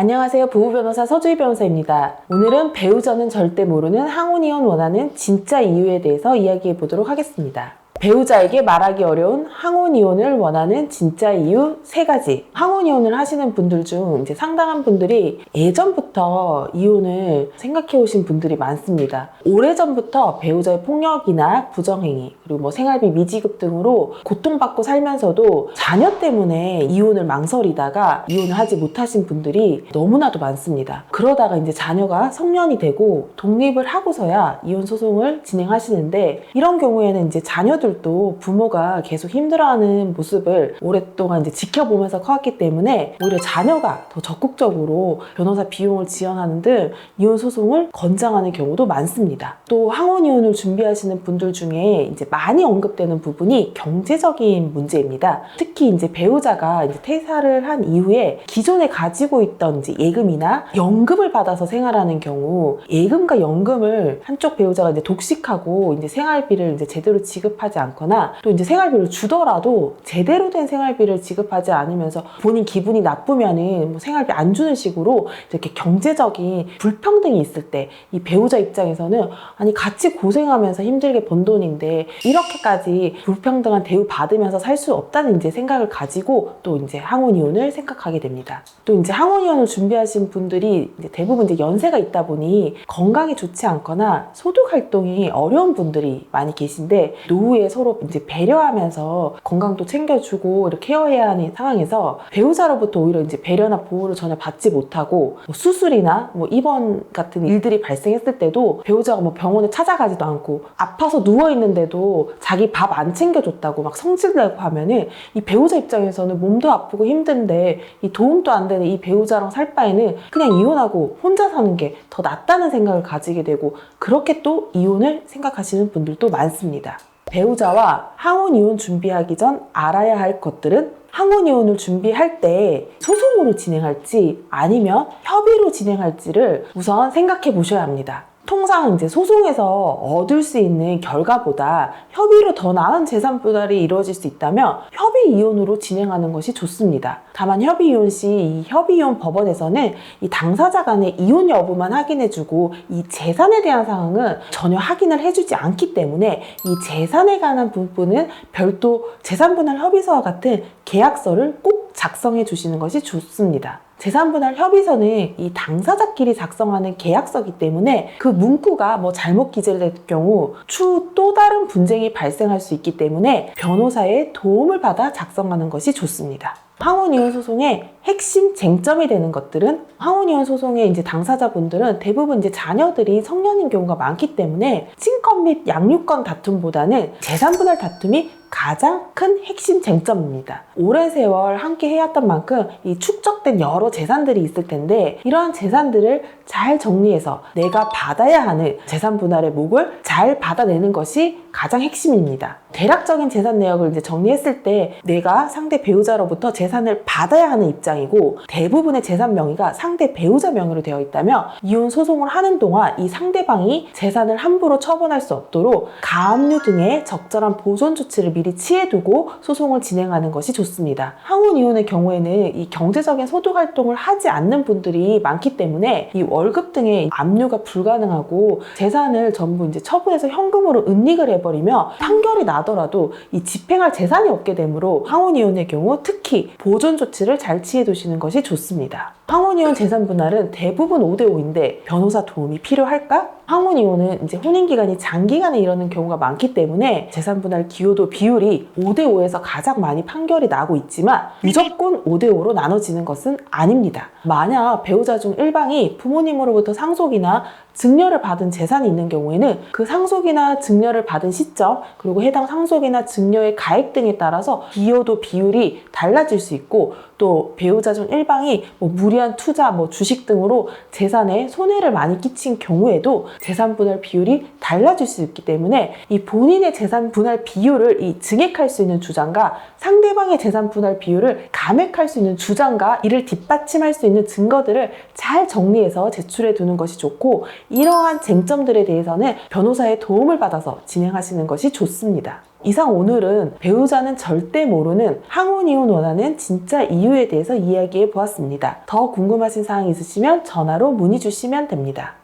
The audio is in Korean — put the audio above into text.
안녕하세요. 부부 변호사 서주희 변호사입니다. 오늘은 배우자는 절대 모르는 항혼이혼 원하는 진짜 이유에 대해서 이야기해 보도록 하겠습니다. 배우자에게 말하기 어려운 항혼 이혼을 원하는 진짜 이유 세 가지. 항혼 이혼을 하시는 분들 중 이제 상당한 분들이 예전부터 이혼을 생각해 오신 분들이 많습니다. 오래전부터 배우자의 폭력이나 부정행위, 그리고 뭐 생활비 미지급 등으로 고통받고 살면서도 자녀 때문에 이혼을 망설이다가 이혼을 하지 못하신 분들이 너무나도 많습니다. 그러다가 이제 자녀가 성년이 되고 독립을 하고서야 이혼 소송을 진행하시는데 이런 경우에는 이제 자녀들 도 부모가 계속 힘들어하는 모습을 오랫동안 이제 지켜보면서 커왔기 때문에 오히려 자녀가 더 적극적으로 변호사 비용을 지원하는 등 이혼 소송을 권장하는 경우도 많습니다. 또 항혼 이혼을 준비하시는 분들 중에 이제 많이 언급되는 부분이 경제적인 문제입니다. 특히 이제 배우자가 이제 퇴사를 한 이후에 기존에 가지고 있던 이제 예금이나 연금을 받아서 생활하는 경우 예금과 연금을 한쪽 배우자가 이제 독식하고 이제 생활비를 이제 제대로 지급하지 않거나 또 이제 생활비를 주더라도 제대로 된 생활비를 지급하지 않으면서 본인 기분이 나쁘면은 뭐 생활비 안 주는 식으로 이렇게 경제적인 불평등이 있을 때 이 배우자 입장에서는 아니 같이 고생하면서 힘들게 번 돈인데 이렇게까지 불평등한 대우 받으면서 살 수 없다는 이제 생각을 가지고 또 이제 항혼 이혼을 생각하게 됩니다. 또 이제 항혼 이혼을 준비하신 분들이 이제 대부분 이제 연세가 있다 보니 건강이 좋지 않거나 소득 활동이 어려운 분들이 많이 계신데 노후에 서로 이제 배려하면서 건강도 챙겨주고 이렇게 케어해야 하는 상황에서 배우자로부터 오히려 이제 배려나 보호를 전혀 받지 못하고 뭐 수술이나 뭐 입원 같은 일들이 발생했을 때도 배우자가 뭐 병원에 찾아가지도 않고 아파서 누워 있는데도 자기 밥 안 챙겨줬다고 막 성질내고 하면은 이 배우자 입장에서는 몸도 아프고 힘든데 이 도움도 안 되는 이 배우자랑 살 바에는 그냥 이혼하고 혼자 사는 게 더 낫다는 생각을 가지게 되고 그렇게 또 이혼을 생각하시는 분들도 많습니다. 배우자와 항혼 이혼 준비하기 전 알아야 할 것들은 항혼 이혼을 준비할 때 소송으로 진행할지 아니면 협의로 진행할지를 우선 생각해 보셔야 합니다. 통상 이제 소송에서 얻을 수 있는 결과보다 협의로 더 나은 재산 분할이 이루어질 수 있다면 협의 이혼으로 진행하는 것이 좋습니다. 다만 협의 이혼 시 이 협의 이혼 법원에서는 이 당사자 간의 이혼 여부만 확인해주고 이 재산에 대한 사항은 전혀 확인을 해주지 않기 때문에 이 재산에 관한 부분은 별도 재산 분할 협의서와 같은 계약서를 꼭 작성해 주시는 것이 좋습니다. 재산분할 협의서는 이 당사자끼리 작성하는 계약서기 때문에 그 문구가 뭐 잘못 기재될 경우 추후 또 다른 분쟁이 발생할 수 있기 때문에 변호사의 도움을 받아 작성하는 것이 좋습니다. 항혼이혼 소송의 핵심 쟁점이 되는 것들은 항혼이혼 소송의 이제 당사자분들은 대부분 이제 자녀들이 성년인 경우가 많기 때문에 친권 및 양육권 다툼보다는 재산분할 다툼이 가장 큰 핵심 쟁점입니다. 오랜 세월 함께 해왔던 만큼 이 축적된 여러 재산들이 있을 텐데 이러한 재산들을 잘 정리해서 내가 받아야 하는 재산 분할의 목을 잘 받아내는 것이 가장 핵심입니다. 대략적인 재산 내역을 이제 정리했을 때 내가 상대 배우자로부터 재산을 받아야 하는 입장이고 대부분의 재산 명의가 상대 배우자 명의로 되어 있다면 이혼 소송을 하는 동안 이 상대방이 재산을 함부로 처분할 수 없도록 가압류 등의 적절한 보존 조치를 미리 취해두고 소송을 진행하는 것이 좋습니다. 항혼 이혼의 경우에는 이 경제적인 소득 활동을 하지 않는 분들이 많기 때문에 이 월급 등의 압류가 불가능하고 재산을 전부 이제 처분해서 현금으로 은닉을 해버리며 판결이 나더라도 이 집행할 재산이 없게 되므로 항혼 이혼의 경우 특히 보존 조치를 잘 취해 두시는 것이 좋습니다. 항혼 이혼 재산 분할은 대부분 5대 5인데 변호사 도움이 필요할까? 항혼 이혼은 이제 혼인 기간이 장기간에 이러는 경우가 많기 때문에 재산 분할 기여도 비율이 5대 5에서 가장 많이 판결이 나고 있지만 무조건 5대 5로 나눠지는 것은 아닙니다. 만약 배우자 중 일방이 부모님으로부터 상속이나 증여를 받은 재산이 있는 경우에는 그 상속이나 증여를 받은 시점 그리고 해당 상속이나 증여의 가액 등에 따라서 기여도 비율이 달라질 수 있고 또 배우자 중 일방이 뭐 무리한 투자, 뭐 주식 등으로 재산에 손해를 많이 끼친 경우에도 재산 분할 비율이 달라질 수 있기 때문에 이 본인의 재산 분할 비율을 이 증액할 수 있는 주장과 상대방의 재산 분할 비율을 감액할 수 있는 주장과 이를 뒷받침할 수 있는 증거들을 잘 정리해서 제출해 두는 것이 좋고 이러한 쟁점들에 대해서는 변호사의 도움을 받아서 진행하시는 것이 좋습니다. 이상 오늘은 배우자는 절대 모르는 항혼 이혼 원하는 진짜 이유에 대해서 이야기해 보았습니다. 더 궁금하신 사항 있으시면 전화로 문의 주시면 됩니다.